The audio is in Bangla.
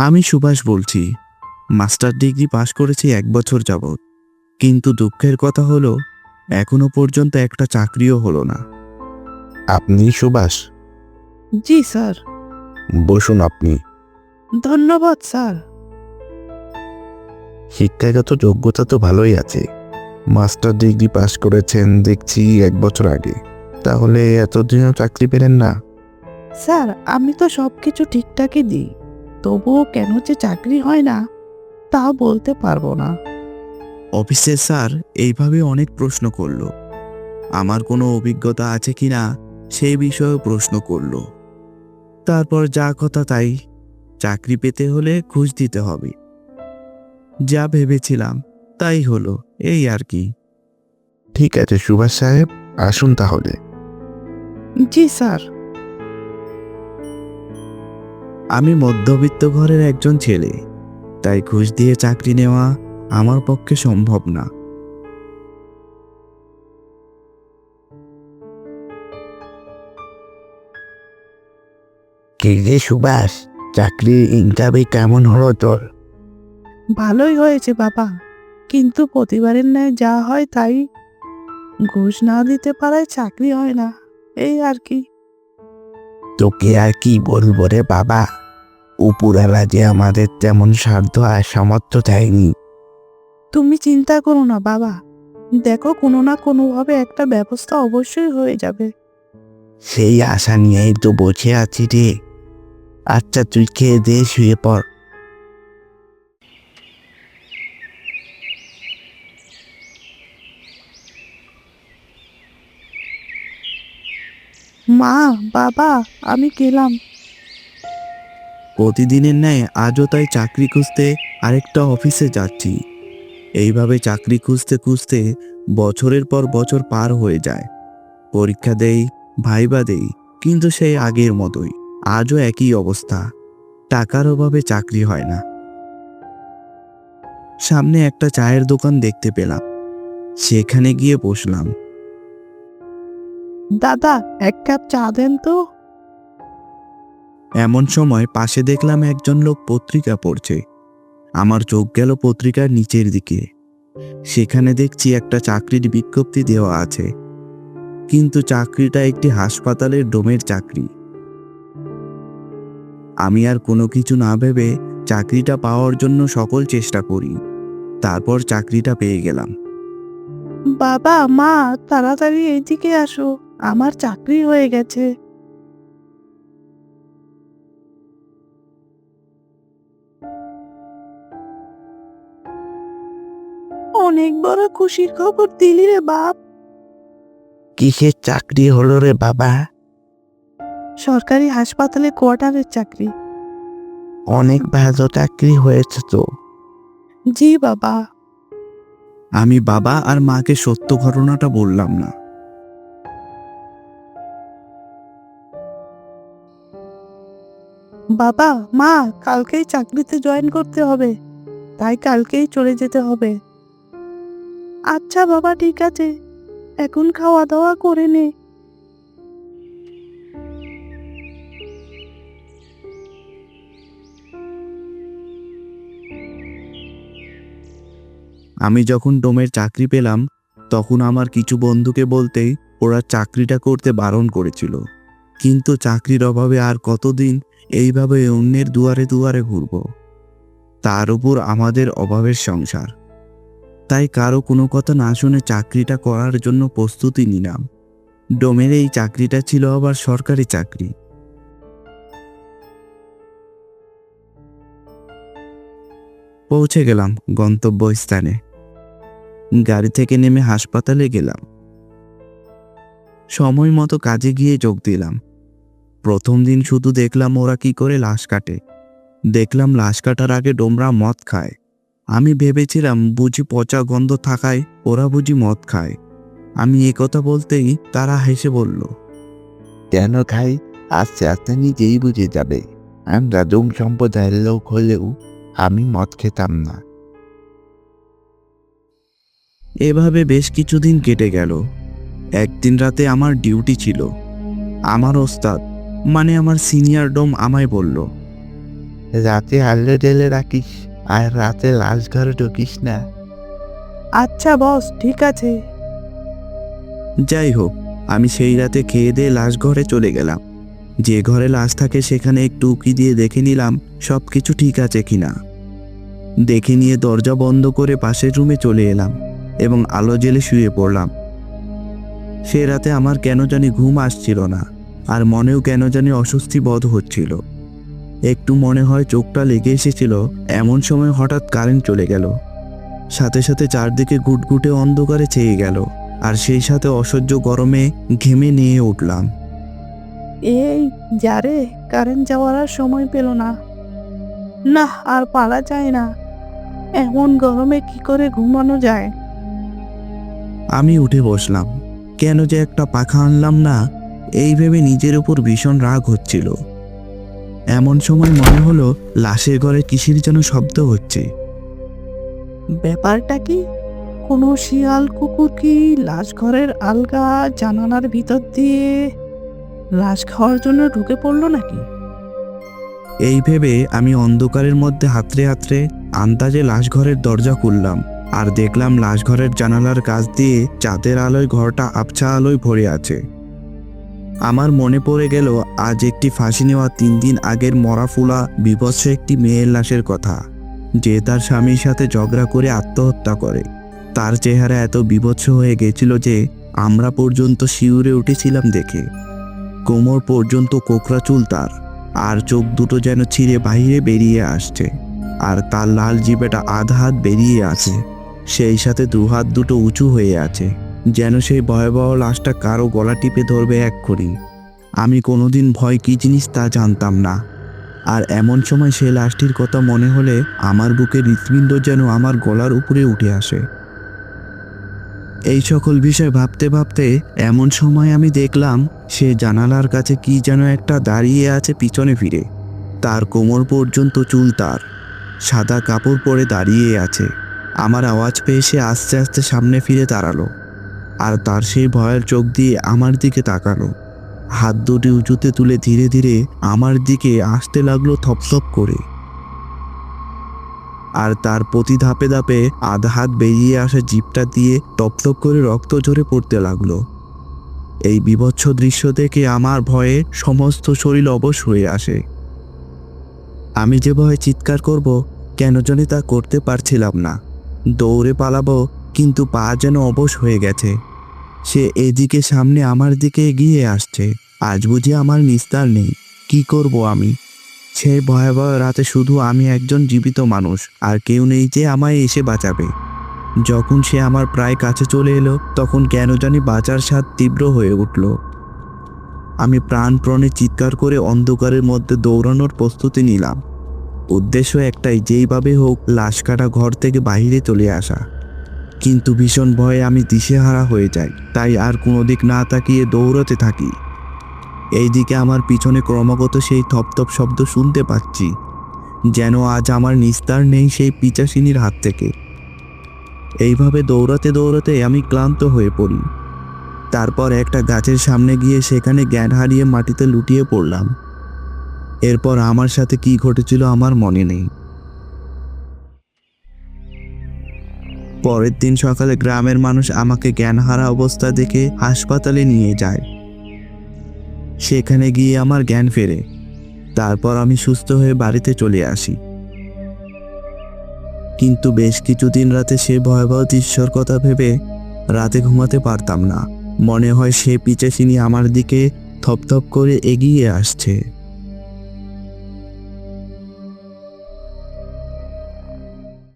আমি সুভাষ বলছি মাস্টার ডিগ্রি পাশ করেছি এক বছর যাবৎ। কিন্তু দুঃখের কথা হলো এখনও পর্যন্ত একটা চাকরিও হলো না। আপনি সুভাষ? জি স্যার। বসুন আপনি। ধন্যবাদ স্যার। শিক্ষাগত যোগ্যতা তো ভালোই আছে। মাস্টার ডিগ্রি পাশ করেছেন দেখছি এক বছর আগে। তাহলে এতদিনও চাকরি পেলেন না? স্যার আমি তো সব কিছু ঠিকঠাকই দিই। তবুও কেন যে চাকরি হয় না তা বলতে পারব না। অফিসের স্যার এইভাবে অনেক প্রশ্ন করল। আমার কোনো অভিজ্ঞতা আছে কি না সেই বিষয়েও প্রশ্ন করল। তারপর যা কথা তাই চাকরি পেতে হলে ঘুষ দিতে হবে। যা ভেবেছিলাম তাই হলো এই আর কি। ঠিক আছে সুভাষ সাহেব আসুন তাহলে। জি স্যার। আমি মধ্যবিত্ত ঘরের একজন ছেলে তাই ঘুষ দিয়ে চাকরি নেওয়া আমার পক্ষে সম্ভব না। কি রে সুভাষ চাকরির ইন্টারভিউ কেমন হলো তোর? ভালোই হয়েছে বাবা কিন্তু প্রতিবারের ন্যায় যা হয় তাই। ঘুষ না দিতে পারায় চাকরি হয় না এই আর কি। তোকে আর কি বলব রে বাবা? উপরালা যে আমাদের তেমন সাধ্য আর সামর্থ্য দেয়নি। তুমি চিন্তা করো না বাবা। দেখো কোনো না কোনোভাবে একটা ব্যবস্থা অবশ্যই হয়ে যাবে। সেই আশা নিয়েই তো বসে আছি রে। আচ্ছা তুই খেয়ে দিয়ে শুয়ে পড়। মা বাবা আমি গেলাম। প্রতিদিনের ন্যায় আজও তাই চাকরি খুঁজতে আরেকটা অফিসে যাচ্ছি। এইভাবে চাকরি খুঁজতে খুঁজতে বছরের পর বছর পার হয়ে যায়। পরীক্ষা দেই, ভাইবা দেই, কিন্তু সেই আগের মতোই, আজও একই অবস্থা। টাকার অভাবে চাকরি হয় না। সামনে একটা চায়ের দোকান দেখতে পেলাম। সেখানে গিয়ে বসলাম। দাদা, এক কাপ চা দেন তো। এমন সময় পাশে দেখলাম একজন লোক পত্রিকা পড়ছে। আমার চোখ গেল পত্রিকার নিচের দিকে। সেখানে দেখছি একটা চাকরির বিজ্ঞপ্তি দেওয়া আছে। কিন্তু চাকরিটা একটি হাসপাতালের ডোমের চাকরি। আমি আর কোনো কিছু না ভেবে চাকরিটা পাওয়ার জন্য সকল চেষ্টা করি। তারপর চাকরিটা পেয়ে গেলাম। বাবা, মা, তাড়াতাড়ি এইদিকে আসো। আমার চাকরি হয়ে গেছে। অনেক বড় খুশির খবর দিলি রে বাপ। কিসের চাকরি হলো রে বাবা? সরকারি হাসপাতালে কোয়ার্টারের চাকরি। অনেক ভালো চাকরি হয়েছে তো। জি বাবা। আমি বাবা আর মাকে সত্য ঘটনাটা বললাম না। বাবা মা কালকেই চাকরিতে জয়েন করতে হবে। তাই কালকেই চলে যেতে হবে। আচ্ছা বাবা, ঠিক আছে। এখন খাওয়া দাওয়া করে নে। আমি যখন ডোমের চাকরি পেলাম, তখন আমার কিছু বন্ধুকে বলতেই ওরা চাকরিটা করতে বারণ করেছিল। কিন্তু চাকরির অভাবে আর কতদিন এইভাবে অন্যের দুয়ারে দুয়ারে ঘুরব? তার উপর আমাদের অভাবের সংসার। তাই কারও কোনো কথা না শুনে চাকরিটা করার জন্য প্রস্তুতি নিলাম। ডোমের এই চাকরিটা ছিল আবার সরকারি চাকরি। পৌঁছে গেলাম গন্তব্যস্থানে। গাড়ি থেকে নেমে হাসপাতালে গেলাম। সময় মতো কাজে গিয়ে যোগ দিলাম। প্রথম দিন শুধু দেখলাম ওরা কি করে লাশ কাটে। দেখলাম লাশ কাটার আগে ডোমরা মদ খায়। আমি ভেবেছিলাম বুঝি পচা গন্ধ থাকায় ওরা বুঝি মদ খায়। আমি এ কথা বলতেই তারা হেসে বলল কেন খাই? আস্তে আস্তে নিজেই বুঝে যাবে। আমরা ডোম সম্প্রদায়ের লোক হলেও আমি মদ খেতাম না। এভাবে বেশ কিছুদিন কেটে গেল। একদিন রাতে আমার ডিউটি ছিল। আমার ওস্তাদ মানে আমার সিনিয়র ডোম আমায় বলল রাতে আলো ঢেলে রাখিস? আর রাতে লাশ ঘরে ঢুকিস না। আচ্ছা বস ঠিক আছে। যাই হোক আমি সেই রাতে খেয়ে দিয়ে লাশ ঘরে চলে গেলাম। যে ঘরে লাশ থাকে সেখানে একটু উকি দিয়ে দেখে নিলাম সব কিছু ঠিক আছে কিনা। দেখে নিয়ে দরজা বন্ধ করে পাশের রুমে চলে এলাম এবং আলো জেলে শুয়ে পড়লাম। সে রাতে আমার কেন জানি ঘুম আসছিল না আর মনেও কেন জানি অস্বস্তি বোধ হচ্ছিল। একটু মনে হয় চোখটা লেগে এসেছিল এমন সময় হঠাৎ কারেন্ট চলে গেল। সাথে সাথে চারদিকে গুটগুটে অন্ধকারে চেয়ে গেল আর সেই সাথে অসহ্য গরমে ঘেমে নিয়ে উঠলাম। এই যারে কারেন্ট যাওয়ার আর সময় পেল না। না আর পারা যায় না। এমন গরমে কি করে ঘুমানো যায়? আমি উঠে বসলাম। কেন যে একটা পাখা আনলাম না এই ভেবে নিজের উপর ভীষণ রাগ হচ্ছিল। এমন সময় মনে হলো লাশের ঘরে কিসের যেন শব্দ হচ্ছে। ব্যাপারটা কি? কোনো শিয়াল কুকুর কি লাশ ঘরের আলগা জানালার ভিতর দিয়ে লাশ খাওয়ার জন্য ঢুকে পড়ল নাকি? এই ভেবে আমি অন্ধকারের মধ্যে হাতড়ে হাতড়ে আন্দাজে লাশঘরের দরজা খুললাম আর দেখলাম লাশঘরের জানালার কাছ দিয়ে চাঁদের আলোয় ঘরটা আবছা আলোয় ভরে আছে। আমার মনে পড়ে গেল, আজ একটি ফাঁসি নেওয়া তিন দিন আগের মরা ফুলা বিভৎস একটি মেয়ের লাশের কথা। যে তার স্বামীর সাথে ঝগড়া করে আত্মহত্যা করে। তার চেহারা এত বিভৎস হয়ে গেছিল যে, আমরা পর্যন্ত শিউরে উঠেছিলাম দেখে। কোমর পর্যন্ত কোকরা চুল তার, আর চোখ দুটো যেন ছিঁড়ে বাইরে বেরিয়ে আসছে। আর তার লাল জিবেটা আধা হাত বেরিয়ে আছে, সেই সাথে দু হাত দুটো উঁচু হয়ে আছে। যেন সেই ভয়াবহ লাশটা কারও গলা টিপে ধরবে এক্ষুনি আমি কোনোদিন ভয় কী জিনিস তা জানতাম না। আর এমন সময় সে লাশটির কথা মনে হলে আমার বুকের হৃৎপিণ্ড যেন আমার গলার উপরে উঠে আসে। এই সকল বিষয় ভাবতে ভাবতে এমন সময় আমি দেখলাম, সে জানালার কাছে কি যেন একটা দাঁড়িয়ে আছে পিছনে ফিরে। তার কোমর পর্যন্ত চুল তার। সাদা কাপড় পরে দাঁড়িয়ে আছে। আমার আওয়াজ পেয়ে সে আস্তে আস্তে সামনে ফিরে দাঁড়াল। আর তার সেই ভয়ের চোখ দিয়ে আমার দিকে তাকানো হাত দুটি উঁচুতে তুলে ধীরে ধীরে আমার দিকে আসতে লাগল থপথপ করে। আর তার প্রতি ধাপে ধাপে আধা হাত বেরিয়ে আসা জিপটা দিয়ে টপটপ করে রক্ত ঝরে পড়তে লাগল। এই বিভৎস দৃশ্য দেখে আমার ভয়ে সমস্ত শরীর অবশ হয়ে আসে। আমি যে ভয়ে চিৎকার করব, কেন জানি তা করতে পারছিলাম না। দৌড়ে পালাবো, কিন্তু পা যেন অবশ হয়ে গেছে। সে এদিকে সামনে আমার দিকে এগিয়ে আসছে। আজ বুঝি আমার নিস্তার নেই। কি করব আমি? সেই ভয়াবহ রাতে শুধু আমি একজন জীবিত মানুষ, আর কেউ নেই যে আমায় এসে বাঁচাবে। যখন সে আমার প্রায় কাছে চলে এলো, তখন কেন জানি বাঁচার স্বাদ তীব্র হয়ে উঠল। আমি প্রাণপ্রণে চিৎকার করে অন্ধকারের মধ্যে দৌড়ানোর প্রস্তুতি নিলাম। উদ্দেশ্য একটাই, যেইভাবে হোক লাশ কাটা ঘর থেকে বাইরে চলে আসা। কিন্তু ভীষণ ভয়ে আমি দিশেহারা হয়ে যাই, তাই আর কোনো দিক না তাকিয়ে দৌড়তে থাকি। এইদিকে আমার পিছনে ক্রমাগত সেই থপথপ শব্দ শুনতে পাচ্ছি, যেন আজ আমার নিস্তার নেই সেই পিচাসিনীর হাত থেকে। এইভাবে দৌড়াতে দৌড়াতে আমি ক্লান্ত হয়ে পড়ি। তারপর একটা গাছের সামনে গিয়ে সেখানে জ্ঞান হারিয়ে মাটিতে লুটিয়ে পড়লাম। এরপর আমার সাথে কি ঘটেছিল আমার মনে নেই। পরের দিন সকালে গ্রামের মানুষ আমাকে জ্ঞানহারা অবস্থা দেখে হাসপাতালে নিয়ে যায়। সেখানে গিয়ে আমার জ্ঞান ফেরে। তারপর আমি সুস্থ হয়ে বাড়িতে চলে আসি। কিন্তু বেশ কিছুদিন রাতে সে ভয়াবহ দৃশ্যর কথা ভেবে রাতে ঘুমাতে পারতাম না। মনে হয় সে পিচাসিনী আমার দিকে থপথপ করে এগিয়ে আসছে।